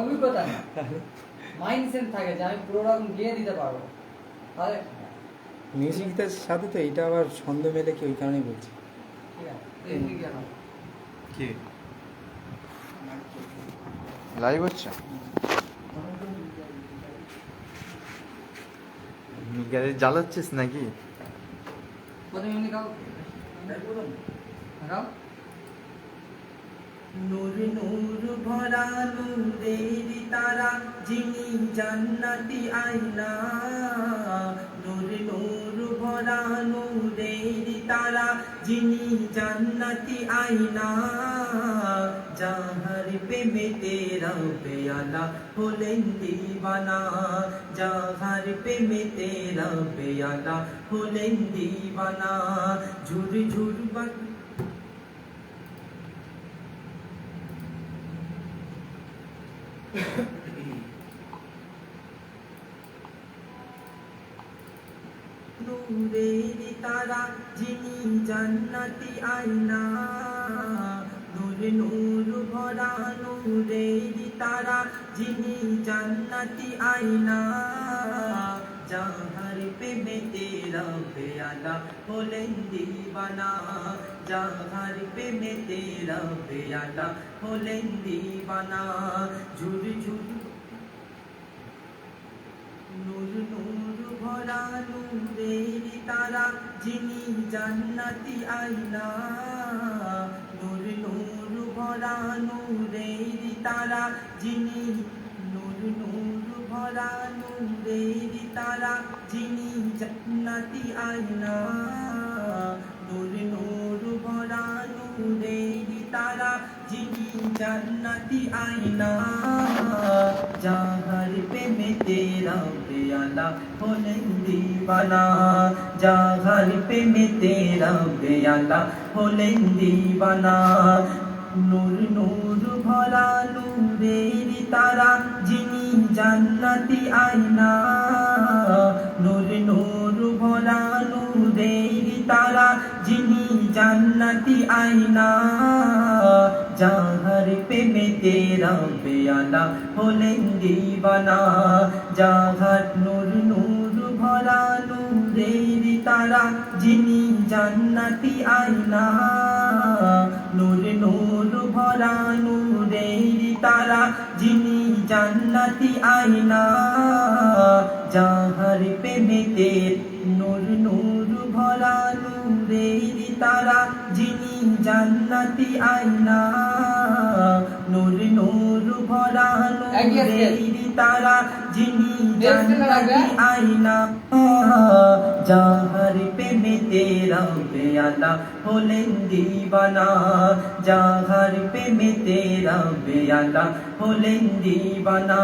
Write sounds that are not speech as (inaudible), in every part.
অভিজ্ঞতা না। মাইন্ডসেট থাকে যে আমি পুরো রকম গিয়ে দিতে পারব। তাহলে মিউজিকটার সাথে তো এটা আবার ছন্দ মেলে কি ওই কারণেই বলছি। কি? লাইভ হচ্ছে? গ্যারেজ জ্বালাচ্ছিস নাকি? প্রথমে এমনি গাও গাও নূর নূর ভরা নূরের তারা, যিনি জান্নাতি আয়না। নূর নূর ভরা নূরের তারা, যিনি জান্নাতি আয়না। যাহার প্রেমে তেরা পেয়ালা হলেন দিবানা, যাহার প্রেমে তেরা পেয়ালা হলেন দিবানা। ঝুর ঝুর বাক নূরের তারা যিনি জান্নাতি আয়না নূর নূর ভরা নূরের তারা যিনি জান্নাতি আয়না যাহার নূর নূর ভরা নূরের তারা যিনি জান্নাতি আয়না নূর নূর ভরা নূরের তারা যিনি নূর নূর ভরা নূরের তারা যিনি জান্নাতি আয়না। নূর নূর ভরা নূরের তারা যিনি জান্নাতি আয়না। যাহার প্রেমে তেরা পেয়ালা হলেন দিবানা। যাহার প্রেমে তেরা পেয়ালা হলেন দিবানা। নূর নূর ভরা নূরের তারা যিনি জান্নাতি আয়না। নূর নূর ভরা নূরের তারা, যিনি জান্নাতি আয়না। যাহার প্রেমে তেরা পেয়ালা হলেন দিবানা। যাহার নূর নূর ভরা নূরের তারা, যিনি জান্নাতি আয়না। নূর নূর ভরা নূরের তারা, যিনি জান্নাতি আইনা যাহার প্রেমেতে নূর নূর ভরা নূরের তারা যিনি জান্নাতি আইনা নূর নূর ভরা নূরের তারা যিনি জান্নাতি আয়না যাহার প্রেমে তেরা বেয়ালা হলেন দিবানা। যাহার প্রেমে তেরা বেয়ালা হলেন দিবানা।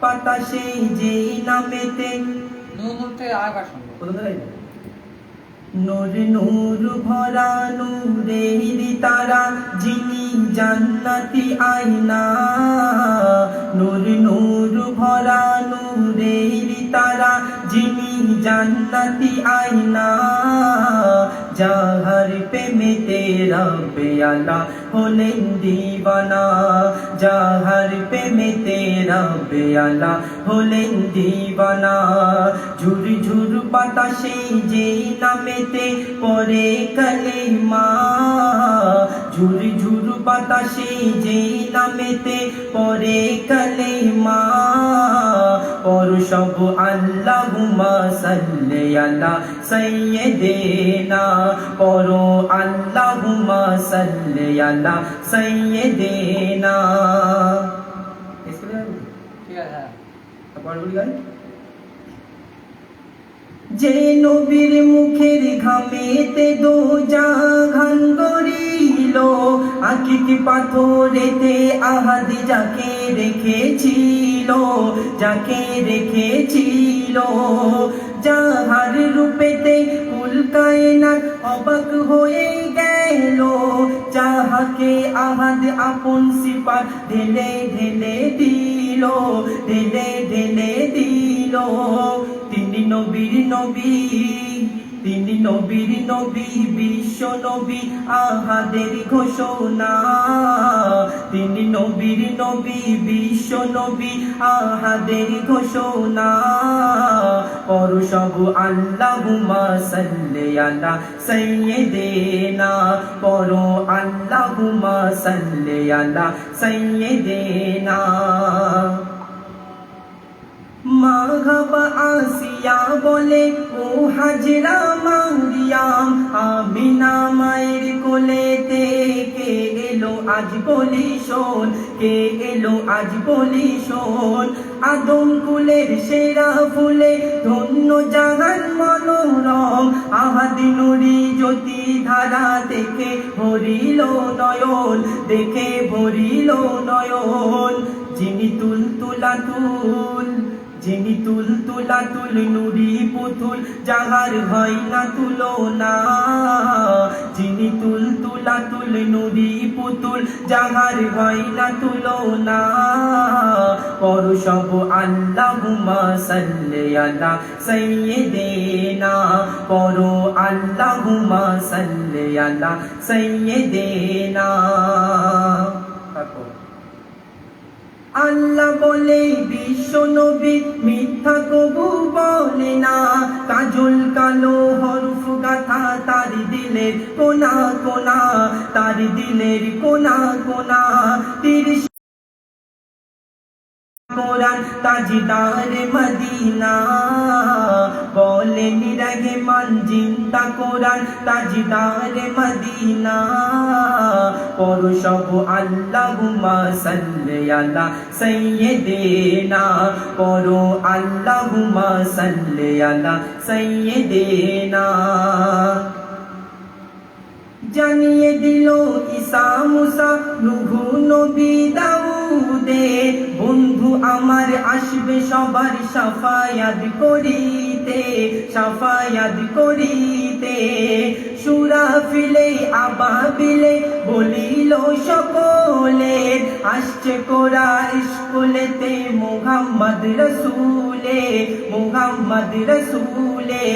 বাতাসে যে নামেতে নূর নূর থেকে আরেকবার শুনব। নূর নূর ভরা নূরের তারা, যিনি জান্নাতি আয়না। নূর নূর ভরা নূরের তারা, যিনি জান্নাতি আয়না। যাহার প্রেমে তেরা পেয়ালা হলেন দিবানা যাহার প্রেমে তেরা পেয়ালা হলেন দিবানা ঝুর ঝুর বাতাসে যে নামেতে পরে কালেমা ঝুর ঝুর বাতাসে যে নামেতে পরে কালেমা পর সব আল্লাহুমা সাল্লি আলা সাইয়্যিদিনা পর আল্লাহুমা সাল্লি আলা সাইয়্যিদিনা। যে নবীর মুখের ঘামেতে দো জাহান গরিল আকিক পাথরেতে আহাদ যাকে রেখেছিল যাকে রেখেছিল যাহার রূপেতে কায়নাত অবাক হয়ে গেল। যাহাকে আহাদ আপন সিপার ঢেলে ঢেলে দিল, ঢেলে ঢেলে দিল। তিনি নবীর নবী। তিনি নবীর নবী, বিশ্ব নবী, আহাদের ঘোষণা। তিনি নবীর নবী, বিশ্ব নবী, আহাদের ঘোষণা। পর সব আল্লাহুমা সাল্লি আলা সাইয়্যিদিনা। পর আল্লাহুমা সাল্লি আলা সাইয়্যিদিনা। মাঘবা আসিয়া বলে, ও হাজরা মারিয়াম আমিনা মায়ের কোলেতে কে এলো আজ বলি শোন, কে এলো আজ বলি শোন। আদম কুলের সেরা ফুলে ধন্য জাগান মনোরম আহাদি নুরি জ্যোতি ধারা দেখে ভরিল নয়ন, দেখে ভরিল নয়ন। যিনি তুল তুলা তুল যিনি তুল তুলা তুল নুরি পুতুল, যাহার হয় না তুলনা। যিনি তুল তুলা তুল নুরি পুতুল, যাহার হয় না তুলনা। পর সব আল্লাহুমা সাল্লি আলা সাইয়্যিদিনা। পর আল্লাহুমা সাল্লি আলা সাইয়্যিদিনা। আল্লাহ বলে, বিশ্ব নবী মিথ্যা কবু বলে না। কাজল কালো হরফ গাথা তার দিলের কোনা কোনা, তার দিলের কোনা কোনা। তিরিশ কোরআন তাজদার মদিনা। বলে নিরাগে মান জিন্দা কোরআন তাজদার মদিনা। পর সব আল্লাহুমা সাল্লি আলা সাইয়্যিদিনা। পর আল্লাহুমা সাল্লি আলা সাইয়্যিদিনা। জানিয়ে দিল ঈসা মুসা, নুহু নবী দাউদে বন্ধু আমার আসবে সবার সাফায়াত করিতে সাফায়াত করিতে। সুরাফিলে, আবাবিলে বলিল সকলে, আসছে কোরা স্কুলেতে মুহাম্মদ রসুলে মুহাম্মদ রসুলে।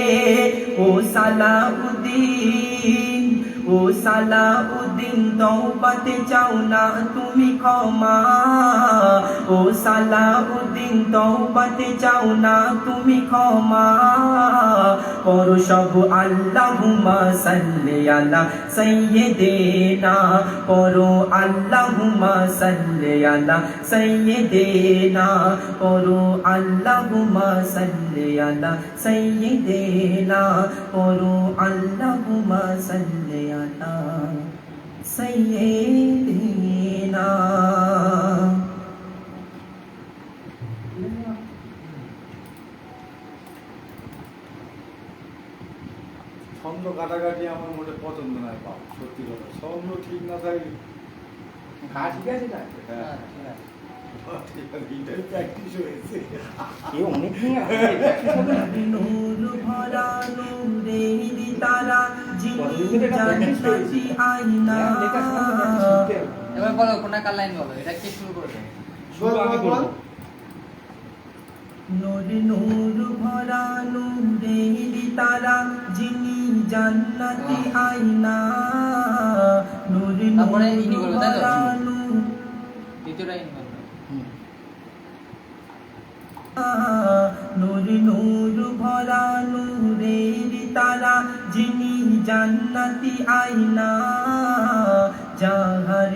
ও সালাউদ্দিন ও সালাউদ্দিন। তওবাতে চাও না, তুমি ক্ষমা। ও সালাউদ্দিন, তওবাতে চাও না, তুমি ক্ষমা। পর সব আল্লাহুমা সাল্লি আলা সাইয়্যিদিনা। পর আল্লাহুমা সাল্লি আলা সাইয়্যিদিনা। পর আল্লাহুমা সাল্লি আলা সাইয়্যিদিনা। পর আল্লাহুমা সাল্লি আলা সাইয়্যিদিনা ছন্দ কাটাকাটি আমার মোটে পছন্দ নয় বাপ সত্যি কথা ছন্দ ঠিক না থাকলে ঘা ঠিক আছে না তারা যিনি জান্নাতি আয়না এবার বলো কোনটা কার লাইন বলো? এটা কে শুরু করেছে বল, বল, বল। নূর নূর ভরা নূরের তারা যিনি জান্নাতি আয়না। নূর নূর ইনি বলবে, তাই তো? ভরা নূর। দ্বিতীয়টা ইন বলো নূর নূর ভরা নূরের তারা যিনি জান্নাতি আইনা যাহার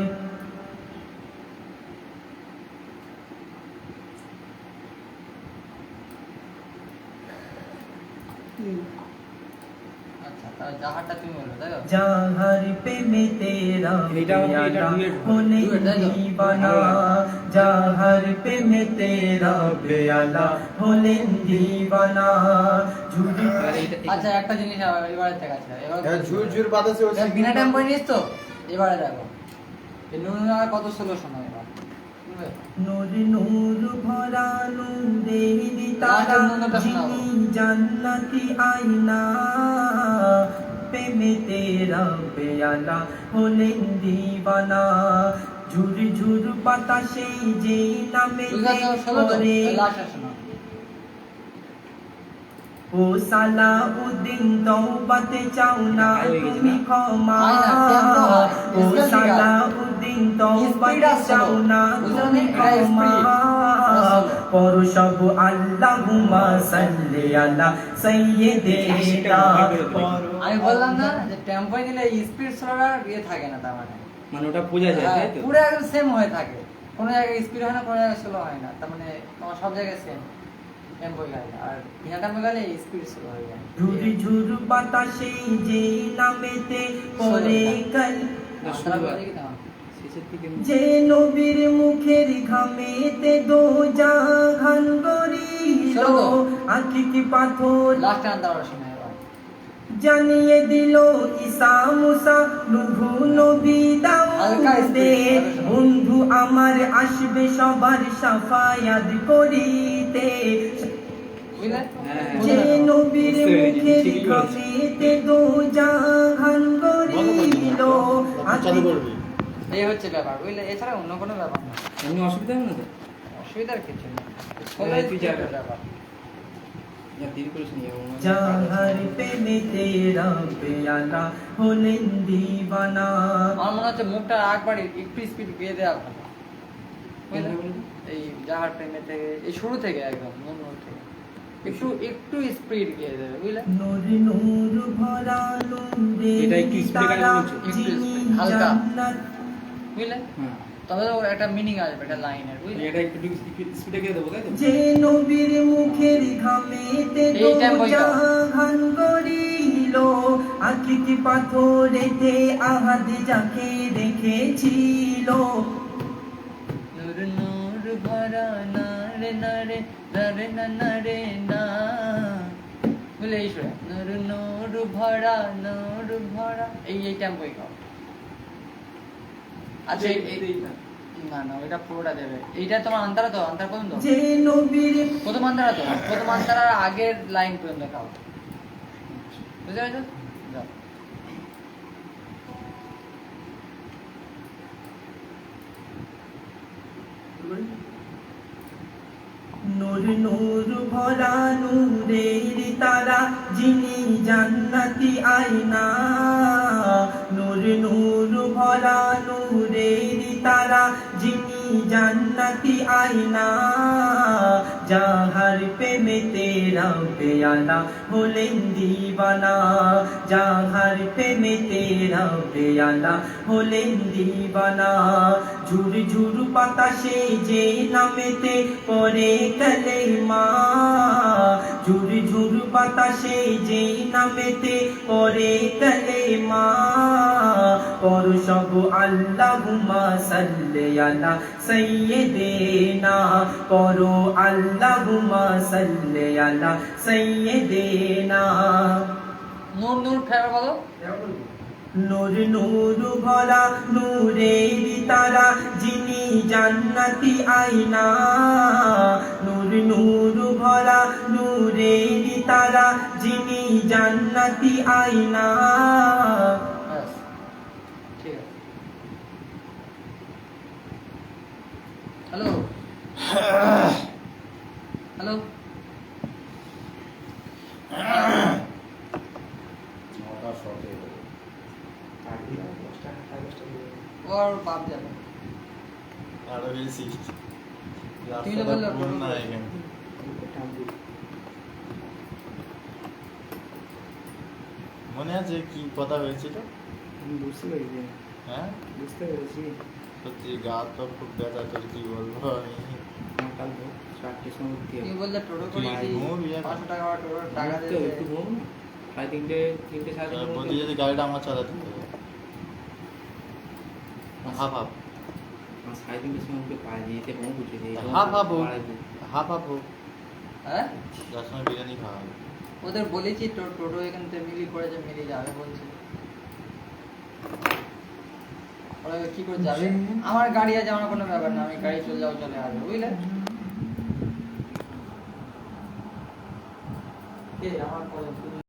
আচ্ছা তাহলে জাহারটা তুমি বলবে তাই তো যাহার প্রেমে তেরা? দিবানা যাহার প্রেমে তেরা পেয়ালা হলেন দিবানা। আচ্ছা একটা জিনিস এবারে দেখা আছে এবার হ্যাঁ, ঝুর ঝুর বাতাসে বিনা টাইম করে নিস তো? এবারে দেখো। নুন কত ষোলো শোনো? নূর নূর ভরা তারা আচ্ছা, নূরটা শোনাবো। যিনি জান্নাতি আয়না প্রেমে তেরা পেয়ালা হলেন দিবানা ঝুর ঝুর বাতাসে যে নামে করে। লাস্টটা শোনো ও সালাউদ্দিন চাও না তুমি ক্ষমা? ও Discuss Speed আসলো। চাও না তুমি ক্ষমা। Speed। সব আল্লাহুম্মা সাল্লি আলা সাইয়্যিদিনা। আমি বললাম না যে টেম্পোয় নিলে স্পিড স্লোর ইয়ে থাকে না তার মানে। মানে ওটা বোঝা যায় তাই তো? পুরো একদম সেম হয়ে থাকে। কোনো জায়গায় স্পিড হয় না কোনো জায়গায় স্লো হয় না। তার মানে তোমার সব জায়গায় সেম টেম্পো গেলে। আর বিনা টেম্পো গেলে স্পিড স্লো হয়ে যায়। ঝুরি ঝুর বাতাসে যে নামেতে পরে কাল যে নবীর মুখের ঘামেতে দো জাহান গরিল। আখি কি পাথর। জানিয়ে দিল ঈসা মুসা নুহু নবী দাউদে বন্ধু আমার আসবে সবার সাফায়াত করিতে। হ্যাঁ। যে নবীর মুখের। ঘামেতে দো জাহান গরিল আখি এই হচ্ছে ব্যাপার বুঝলে? এছাড়া অন্য কোনো ব্যাপার না। এমনি অসুবিধা হবে না তো? অসুবিধার কিছু নেই। ব্যাপার? যাহার প্রেমে তেরা পেয়ালা হলেন দিবানা। আমার মনে হচ্ছে মুখটা একবার একটু স্পিড গিয়ে দেওয়া ভালো। এই যাহার প্রেমে থেকে এই শুরু থেকে একদম থেকে একটু একটু স্পিড গিয়ে দেবে বুঝলে? নূর নূর ভরা এটা একটু হালকা। বুঝলে? হ্যাঁ। তবে ওর একটা মিনিং আসবে একটা লাইনের বুঝলে? এটা একটু স্পিডে গিয়ে দেবো তাই তো? যে নবীর মুখের ঘামেতে টা। জাহান গরিল আখি কি পাথরেতে আহাদ যাকে রেখেছিল নূর নূর ভরা না রে না রে না। রে না বুঝলে এই সুরে নূর নূর ভরা নূর ভরা। এই এই টেম্পোই গাও আচ্ছা এই- এই- না। না ওইটা পুরোটা দেবে। এইটা তোমার আন্তারা তো আন্তার পর্যন্ত? যে নবীর প্রথম আন্তারা তো? প্রথম আন্তারার আগের লাইন পর্যন্ত গাও বুঝতে পেরেছ? নূর নূর ভরা নূরের তারা যিনি জান্নাতি আয়না। নূর নূর ভরা নূরের তারা যিনি জান্নাতি আয়না। যাহার প্রেমে তেরা পেয়ালা হলেন দিবানা। যাহার প্রেমে তেরা পেয়ালা হলেন দিবানা। ঝুর ঝুর বাতাসে যে নামেতে পরে কালেমা ঝুর ঝুর বাতাসে যে নামেতে পরে কালেমা পর সব আল্লাহুম্মা সাল্লি আলা সাইয়্যিদিনা। করো আল্লাহুম্মা সাল্লি আলা সাইয়্যিদিনা নূর নূর ফের বলো। নূর নূর ভরা নূরের তারা যিনি জান্নাতি আয়না। নূর নূর ভরা নূরের তারা যিনি জান্নাতি ঠিক হ্যালো। (laughs) হ্যালো নটা শটে ওর বাপ যাবে আরও বেশি তুমি তো বললে রাস্তাটা পুরো টোটো না করে। এখানে মনে আছে কি কথা হয়েছিল আমি বুঝতে পেরেছি হ্যাঁ বুঝতে পেরেছি সত্যি গা তো খুব ব্যথা তোর কি বলব আমি আমার কাল চারটের সময় উঠতে হবে। বললে টোটো তুই করেছি ঘুমোবি এখন? পাঁচশো টাকা বা টাকা উঠতে হবে, একটু ঘুম সাড়ে তিনটে তিনটে সাড়ে তিনটে যদি গাড়িটা আমার চালাতে হবে হাফ হাফ। সাড়ে তিনটের সময় উঠে পায়ে যেতে পৌঁছে দিই হাফ হাফ হোক হাফ হাফ হোক। হ্যাঁ? যার সময় বিরিয়ানি খাওয়া হবে। ওদের বলেছি টোটো এখান থেকে মিলি করেছে মিলি যাবে বলছে। ওরা কি করে যাবে? আমার গাড়ি আছে আমার কোনো ব্যাপার না আমি গাড়ি চলে যাব চলে আসব বুঝলে? কে আমার কলেজ